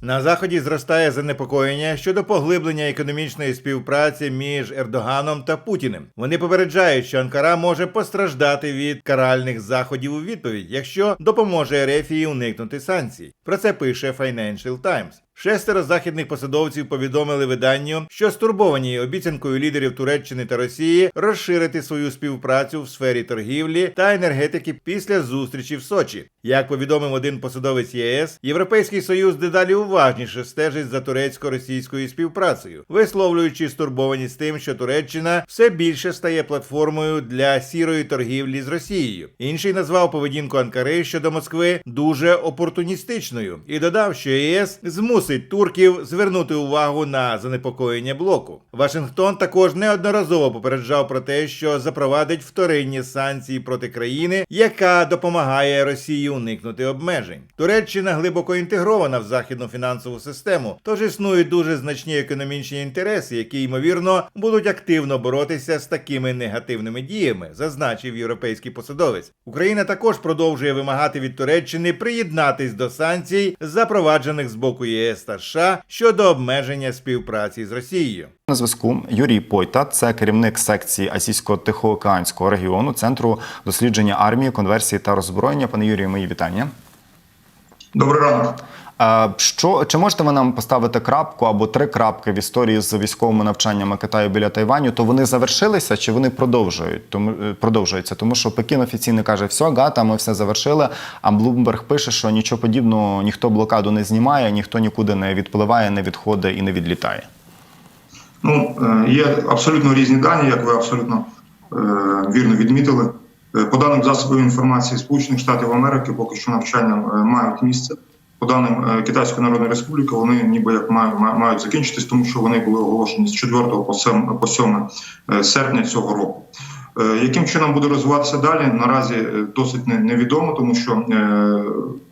На заході зростає занепокоєння щодо поглиблення економічної співпраці між Ердоганом та Путіним. Вони попереджають, що Анкара може постраждати від каральних заходів у відповідь, якщо допоможе Ерефії уникнути санкцій. Про це пише Financial Times. Шестеро західних посадовців повідомили виданню, що стурбовані обіцянкою лідерів Туреччини та Росії розширити свою співпрацю в сфері торгівлі та енергетики після зустрічі в Сочі. Як повідомив один посадовець ЄС, Європейський Союз дедалі уважніше стежить за турецько-російською співпрацею, висловлюючи стурбованість тим, що Туреччина все більше стає платформою для сірої торгівлі з Росією. Інший назвав поведінку Анкари щодо Москви дуже опортуністичною і додав, що ЄС змусить турків звернути увагу на занепокоєння блоку. Вашингтон також неодноразово попереджав про те, що запровадить вторинні санкції проти країни, яка допомагає Росії уникнути обмежень. Туреччина глибоко інтегрована в західну фінансову систему, тож існують дуже значні економічні інтереси, які ймовірно будуть активно боротися з такими негативними діями, зазначив європейський посадовець. Україна також продовжує вимагати від Туреччини приєднатись до санкцій, запроваджених з боку ЄС та США щодо обмеження співпраці з Росією. На зв'язку Юрій Пойта, це керівник секції асійсько тихоокеанського регіону Центру дослідження армії, конверсії та роззброєння. Пане Юрію, мої вітання. Добрий ранок. Що чи можете ви нам поставити крапку або три крапки в історії з військовими навчаннями Китаю біля Тайваню? То вони завершилися чи вони продовжують? Тому е, продовжуються? Тому що Пекін офіційно каже, все, гата, ми все завершили. А Блумберг пише, що нічого подібного, ніхто блокаду не знімає, ніхто нікуди не відпливає, не відходить і не відлітає. Ну, е, є абсолютно різні дані, як ви абсолютно е, вірно відмітили. По даним засобів інформації Сполучених Штатів Америки, поки що навчання мають місце. По даним е, Китайської Народної Республіки, вони ніби як мають, мають закінчитись, тому що вони були оголошені з 4 по 7, по 7 е, серпня цього року. Е, Яким чином буде розвиватися далі? Наразі е, досить невідомо, тому що е,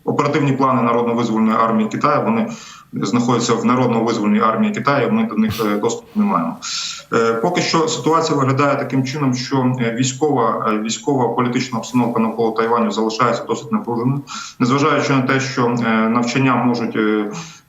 оперативні плани народно-визвольної армії Китаю вони знаходяться в народно-визвольній армії Китаю. Ми до них доступу не маємо. Поки що ситуація виглядає таким чином, що військова військова політична обстановка навколо Тайваню залишається досить напруженою, незважаючи на те, що навчання можуть.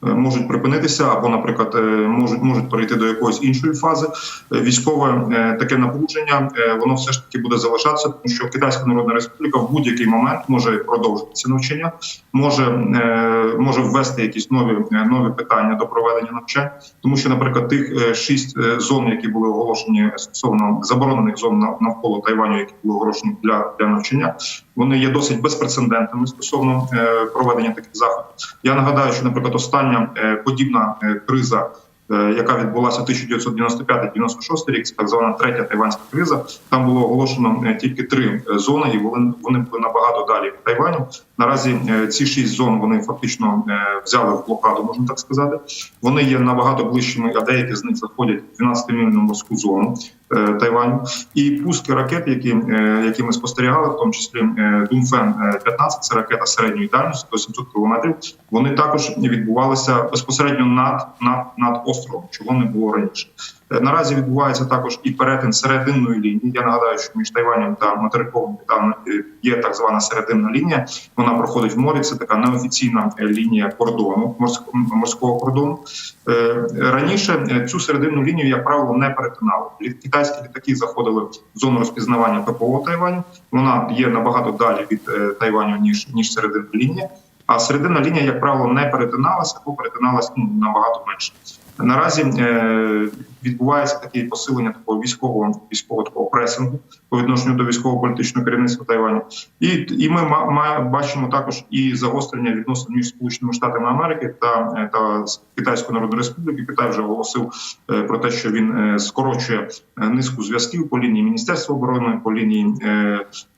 Е, Можуть припинитися або, наприклад, е, можуть можуть перейти до якоїсь іншої фази. Е, Військове таке напруження воно все ж таки буде залишатися, тому що Китайська Народна Республіка в будь-який момент може продовжити ці навчання, може може ввести якісь нові нові питання до проведення навчань, тому що, наприклад, тих шість зон, які були оголошені стосовно заборонених зон навколо Тайваню, які були оголошені для, для навчання, вони є досить безпрецедентними стосовно проведення таких заходів. Я нагадаю, що, наприклад, остання е, подібна е, криза. Е, Яка відбулася 1995-96 рік, так звана третя тайванська криза. Там було оголошено е, тільки три е, зони, і вони були набагато далі від Тайваню. Наразі ці шість зон вони фактично взяли в блокаду, можна так сказати. Вони є набагато ближчими, а деякі з них заходять в 12-мільну морську зону Тайваню. І пуски ракет, які, які ми спостерігали, в тому числі Думфен 15, це ракета середньої дальності до 700 кілометрів. Вони також відбувалися безпосередньо над, над, над островом, чого не було раніше. Наразі відбувається також і перетин серединної лінії. Я нагадаю, що між Тайванем та материковим там е, є так звана серединна лінія. Вона проходить в морі. Це така неофіційна е, лінія кордону морського кордону. Е, Раніше цю серединну лінію, як правило, не перетинали. Китайські літаки заходили в зону розпізнавання ППО Тайваню. Вона є набагато далі від Тайваню ніж ніж серединна лінія. А серединна лінія, як правило, не перетиналася або перетиналася ну, набагато менше. Наразі е, відбувається таке посилення такого військового військового такого пресингу по відношенню до військово-політичного керівництва Тайваню. І, і ми бачимо також і загострення відносин між Сполученими Штатами Америки та, е, та Китайської Народної Республіки. Китай вже оголосив е, про те, що він скорочує низку зв'язків по лінії Міністерства оборони, по лінії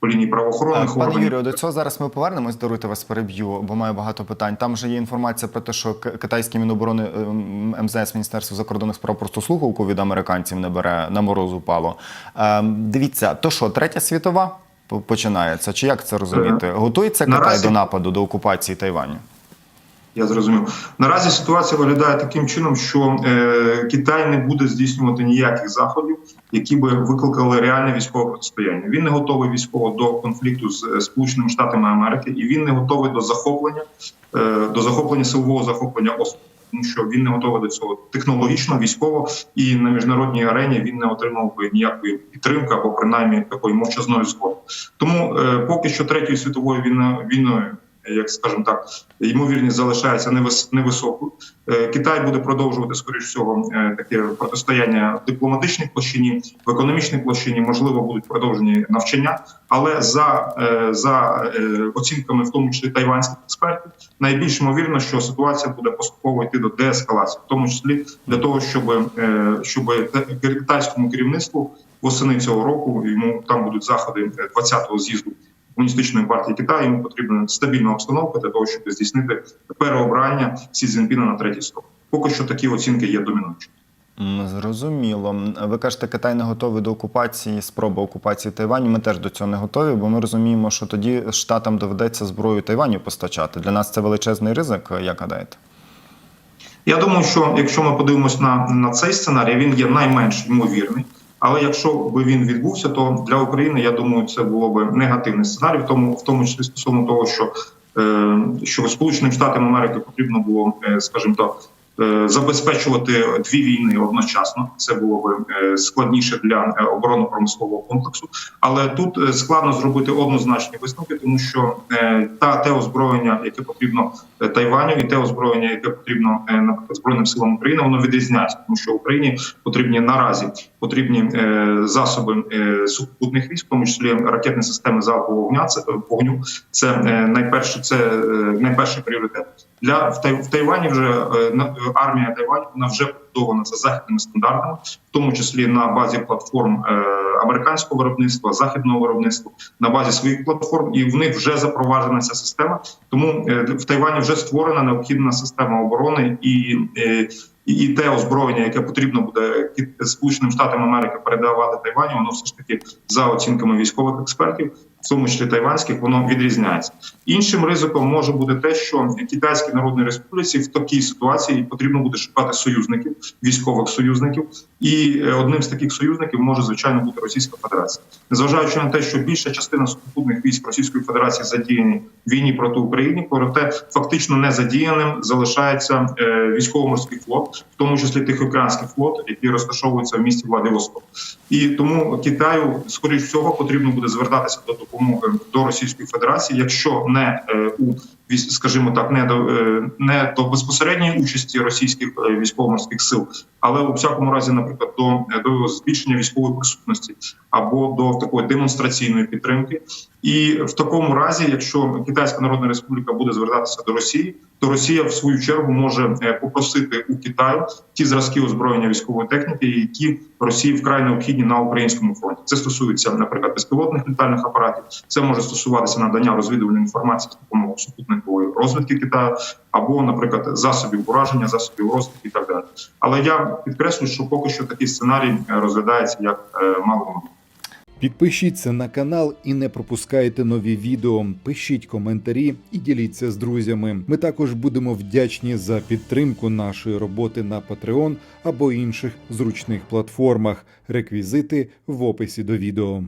по лінії правоохоронних Пане органів. Юрію, до цього зараз ми повернемось. Даруйте вас переб'ю, бо маю багато питань. Там вже є інформація про те, що К- китайське міноборони ем, МЗС Міністерство закордонних справ просто слухавку від американців не бере на мороз упало. Ем, дивіться, то що третя світова починається? Чи як це розуміти? Готується Китай наразі- до нападу до окупації Тайваню? Я зрозумів. Наразі ситуація виглядає таким чином, що е, Китай не буде здійснювати ніяких заходів, які би викликали реальне військове протистояння. Він не готовий військово до конфлікту з е, Сполученими Штатами Америки, і він не готовий до захоплення, е, до захоплення силового захоплення острову. Тому що він не готовий до цього технологічно, військово і на міжнародній арені він не отримав би ніякої підтримки або принаймні такої мовчазної згоди. Тому е, поки що третьою світовою війною війною як скажімо так, ймовірність залишається невис- невисокою. Е, Китай буде продовжувати, скоріш всього, е, таке протистояння в дипломатичній площині, в економічній площині, можливо, будуть продовжені навчання. Але за, е, за оцінками, в тому числі тайванських експертів, найбільш ймовірно, що ситуація буде поступово йти до деескалації, в тому числі для того, щоб, щоб китайському керівництву восени цього року йому там будуть заходи е, 20-го з'їзду комуністичної партії Китаю. Йому потрібна стабільна обстановка для того, щоб здійснити переобрання Сі Цзіньпіна на третій строк. Поки що такі оцінки є домінуючими. Зрозуміло. Ви кажете, Китай не готовий до окупації, спроби окупації Тайваню. Ми теж до цього не готові, бо ми розуміємо, що тоді штатам доведеться зброю Тайваню постачати. Для нас це величезний ризик, як гадаєте? Я думаю, що якщо ми подивимось на, на цей сценарій, він є найменш ймовірний. Але якщо би він відбувся, то для України я думаю, це було б негативний сценарій, в тому, в тому числі стосовно того, що, е, що Сполученим Штатам Америки потрібно було, е, скажімо так, забезпечувати дві війни одночасно. Це було б е, складніше для е, оборонно-промислового комплексу. Але тут е, складно зробити однозначні висновки, тому що е, та те озброєння, яке потрібно е, Тайваню, і те озброєння, яке потрібно е, наприклад збройним силам України, воно відрізняється, тому що Україні потрібні наразі потрібні е, засоби е, сухопутних військ, в тому числі ракетні системи залпового вогня. Це вогню. Це е, найперше, це е, найперший пріоритет. Для в, Тай, в Тайвані вже е, на- армія Тайваню вона вже побудована за західними стандартами, в тому числі на базі платформ е, американського виробництва, західного виробництва, на базі своїх платформ, і в них вже запроваджена ця система. Тому е, в Тайвані вже створена необхідна система оборони і. е, і, те озброєння, яке потрібно буде Сполученим Штатам Америки передавати Тайваню, воно все ж таки за оцінками військових експертів, в тому числі тайванських, воно відрізняється. Іншим ризиком може бути те, що Китайській Народній Республіці в такій ситуації потрібно буде шукати союзників, військових союзників, і е, одним з таких союзників може звичайно бути Російська Федерація, незважаючи на те, що більша частина сухопутних військ Російської Федерації задіяні в війні проти України, проте фактично не задіяним залишається е, військово-морський флот, в тому числі Тихоокеанський флот, який розташовується в місті Владивосток. І тому Китаю, скоріш всього, потрібно буде звертатися до допомоги до Російської Федерації, якщо не е, у скажімо так, не до е, не до безпосередньої участі російських е, військово-морських сил, але у всякому разі, наприклад, до, до збільшення військової присутності або до такої демонстраційної підтримки. І в такому разі, якщо Китайська Народна Республіка буде звертатися до Росії, то Росія в свою чергу може е, попросити у Китаю ті зразки озброєння військової техніки, які Росії вкрай необхідні на українському фронті. Це стосується, наприклад, безпілотних літальних апаратів. Це може стосуватися надання розвідувальної інформації з допомогою супутникової розвідки Китаю, або, наприклад, засобів ураження, засобів розвідки і так далі. Але я підкреслюю, що поки що такий сценарій е, розглядається як е, мало. Підпишіться на канал і не пропускайте нові відео. Пишіть коментарі і діліться з друзями. Ми також будемо вдячні за підтримку нашої роботи на Patreon або інших зручних платформах. Реквізити в описі до відео.